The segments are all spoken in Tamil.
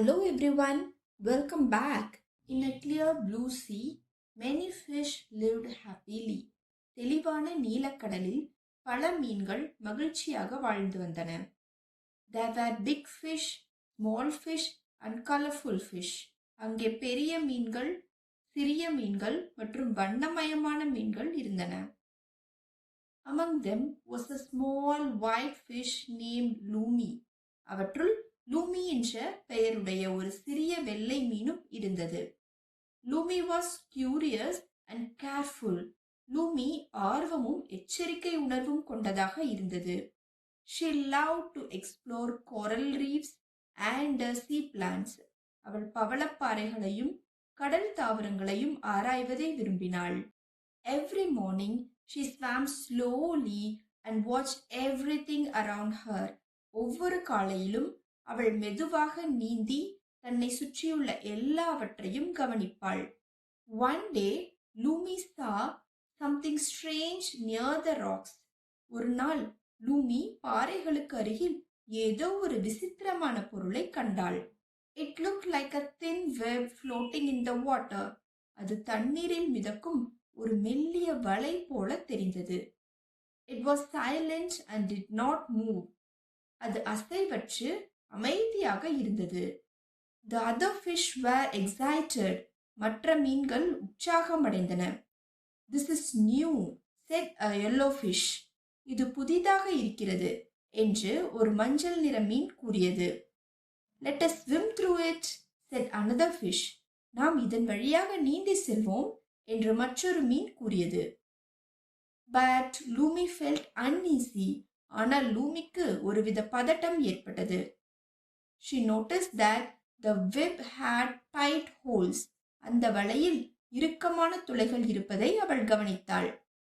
Hello everyone, welcome back. In a clear blue sea, many fish lived happily. தெளிவான நீலக்கடலில் பல மீன்கள் மகிழ்ச்சியாக வாழ்ந்து வந்தன There were big fish, small fish and colorful fish. அங்கே பெரிய மீன்கள் சிறிய மீன்கள் மற்றும் வண்ணமயமான மீன்கள் இருந்தன Among them was a small white fish named Lumi. அவற்றுள் லூமி என்ற பெயருடைய ஒரு சிறிய வெள்ளை மீனும் இருந்தது. Lumi was curious and careful Lumi ஆர்வமும் எச்சரிக்கை உணர்வும் கொண்டதாக இருந்தது. She love to explore coral reefs and sea plants அவள் பவளப்பாறைகளையும் கடல் தாவரங்களையும் ஆராய்வதை விரும்பினாள். Every morning she swam slowly and watch everything around her ஒவ்வொரு காலையிலும் அவள் மெதுவாக நீந்தி தன்னை சுற்றியுள்ள எல்லாவற்றையும் கவனிப்பாள். One day Lumi saw something strange near the rocks ஒரு நாள் லூமி பாறைகளுக்கு அருகில் ஏதோ ஒரு விசித்திரமான பொருளை கண்டாள். It look like a thin web floating in the water அது தண்ணீரில் மிதக்கும் ஒரு மெல்லிய வலை போல தெரிந்தது. It was silent and did not move அது அசைவற்று அமைதியாக இருந்தது. The other fish were excited மற்ற மீன்கள் உற்சாகமடைந்தன. This is new said a yellow fish இது புதிதாக இருக்கிறது என்று ஒரு மஞ்சள் நிற மீன் கூறியது. Let us swim through it said another fish நாம் இதன் வழியாக நீந்தி செல்வோம் என்று மற்றொரு மீன் கூறியது. பட் லூமி ஃபெல்ட் அன்ஈசி ஆனால் லூமிக்கு ஒருவித பதட்டம் ஏற்பட்டது. She notice that the web had tight holes அந்த வலையில் இறுக்கமான துளைகள் இருப்பதை அவள் கவனித்தாள்.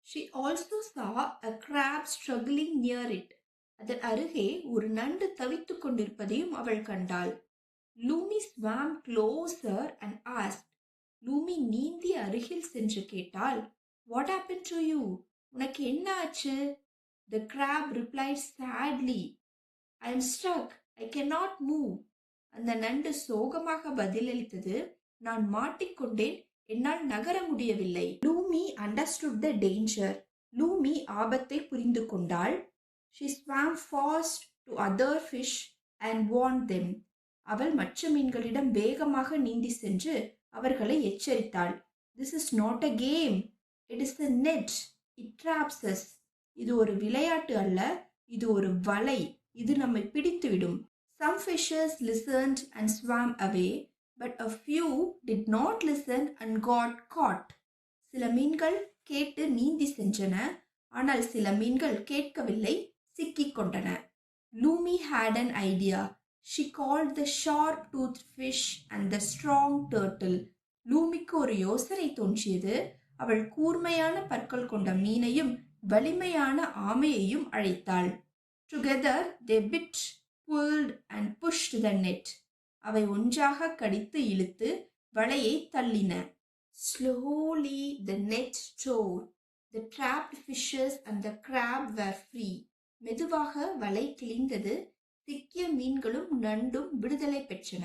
She also saw a crab struggling near it அதன் அருகே ஒரு நண்டு தவித்துக் கொண்டிருப்பதையும் அவள் கண்டாள். Lumi swam closer and asked Lumi நீந்தி அருகில் சென்று கேட்டால் வாட் ஆப்பன் டு யூ உனக்கு என்ன ஆச்சு? The crab replied sadly I am stuck I can not move அந்த நண்டு சோகமாக பதிலளித்தது. நான் மாட்டிக்கொண்டேன். என்னால் நகர முடியவில்லை. லூமி அண்டர்ஸ்டுட் த டேஞ்சர் லூமி ஆபத்தை புரிந்து கொண்டாள். She swam fast to other fish and warn them அவள் மற்ற மீன்களிடம் வேகமாக நீந்தி சென்று அவர்களை எச்சரித்தாள். This is not a game it is the net it traps இது ஒரு விளையாட்டு அல்ல. இது ஒரு வலை. இது நம்மை பிடித்துவிடும். Some fishes listened and swam away but a few did not listen and got caught சில மீன்கள் கேட்டு நீந்தி சென்றன ஆனால் சில மீன்கள் கேட்கவில்லை சிக்கிக் கொண்டன. Lumi had an idea she called the sharp tooth fish and the strong turtle லூமிக்கு ஒரு யோசனை தோன்றியது. அவள் கூர்மையான பற்கள் கொண்ட மீனையும் வலிமையான ஆமையையும் அழைத்தாள். Together they bit pulled and pushed the net. அவை ஒன்றாக கடித்து இழுத்து வலையை தள்ளின. Slowly the net tore the trapped fishes and the crab were free மெதுவாக வலை கிழிந்தது. திக்கிய மீன்களும் நண்டும் விடுதலை பெற்றன.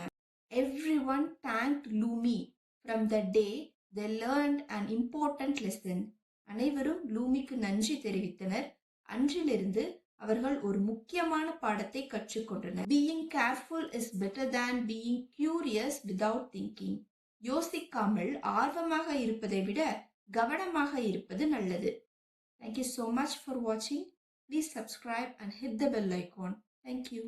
Everyone thank Lumi from the day the learned and important lesson அனைவரும் லூமிக்கு நன்றி தெரிவித்தனர். அன்றிலிருந்து அவர்கள் ஒரு முக்கியமான பாடத்தை கற்றுக்கொண்டனர். Being careful is better than being curious without thinking யோசிக்காமல் ஆர்வமாக இருப்பதை விட கவனமாக இருப்பது நல்லது. Thank you so much for வாட்சிங் please subscribe and hit the bell icon thank you